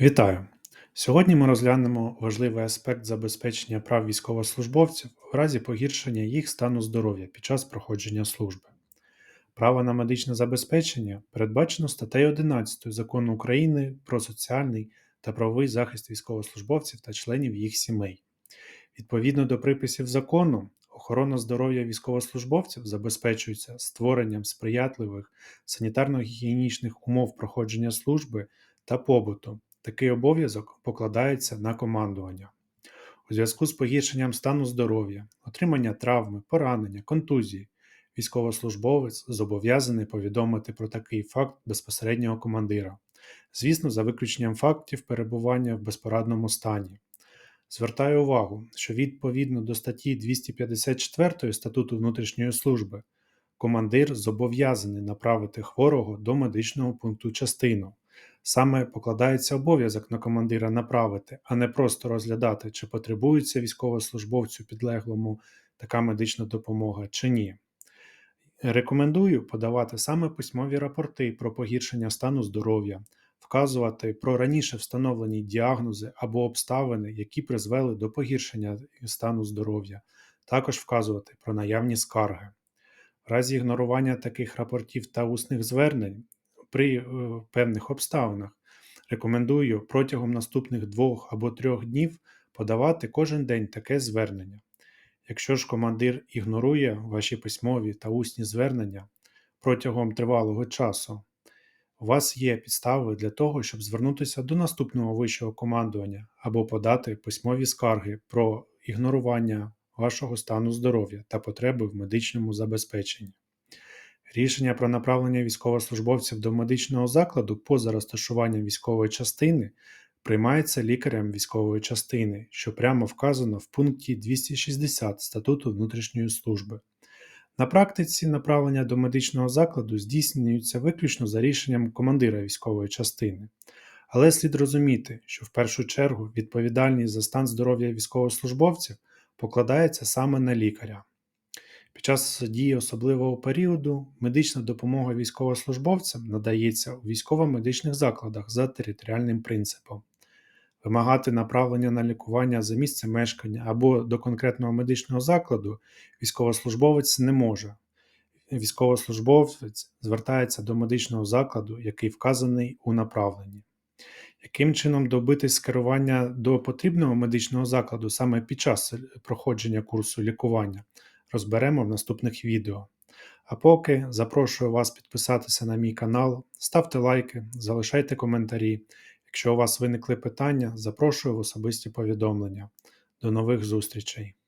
Вітаю! Сьогодні ми розглянемо важливий аспект забезпечення прав військовослужбовців в разі погіршення їх стану здоров'я під час проходження служби. Право на медичне забезпечення передбачено статтею 11 Закону України про соціальний та правовий захист військовослужбовців та членів їх сімей. Відповідно до приписів закону, охорона здоров'я військовослужбовців забезпечується створенням сприятливих санітарно-гігієнічних умов проходження служби та побуту. Такий обов'язок покладається на командування. У зв'язку з погіршенням стану здоров'я, отримання травми, поранення, контузії, військовослужбовець зобов'язаний повідомити про такий факт безпосереднього командира, звісно, за виключенням фактів перебування в безпорадному стані. Звертаю увагу, що відповідно до статті 254 статуту внутрішньої служби командир зобов'язаний направити хворого до медичного пункту частину. Саме покладається обов'язок на командира направити, а не просто розглядати, чи потребується військовослужбовцю підлеглому така медична допомога чи ні. Рекомендую подавати саме письмові рапорти про погіршення стану здоров'я, вказувати про раніше встановлені діагнози або обставини, які призвели до погіршення стану здоров'я, також вказувати про наявні скарги. В разі ігнорування таких рапортів та усних звернень при е, певних обставинах рекомендую протягом наступних двох або трьох днів подавати кожен день таке звернення. Якщо ж командир ігнорує ваші письмові та усні звернення протягом тривалого часу, у вас є підстави для того, щоб звернутися до наступного вищого командування або подати письмові скарги про ігнорування вашого стану здоров'я та потреби в медичному забезпеченні. Рішення про направлення військовослужбовців до медичного закладу поза розташуванням військової частини приймається лікарем військової частини, що прямо вказано в пункті 260 Статуту внутрішньої служби. На практиці направлення до медичного закладу здійснюється виключно за рішенням командира військової частини. Але слід розуміти, що в першу чергу відповідальність за стан здоров'я військовослужбовців покладається саме на лікаря. Під час дії особливого періоду медична допомога військовослужбовцям надається у військово-медичних закладах за територіальним принципом. Вимагати направлення на лікування за місце мешкання або до конкретного медичного закладу військовослужбовець не може. Військовослужбовець звертається до медичного закладу, який вказаний у направленні. Яким чином добитись скерування до потрібного медичного закладу саме під час проходження курсу лікування, розберемо в наступних відео. А поки запрошую вас підписатися на мій канал, ставте лайки, залишайте коментарі. Якщо у вас виникли питання, запрошую в особисті повідомлення. До нових зустрічей!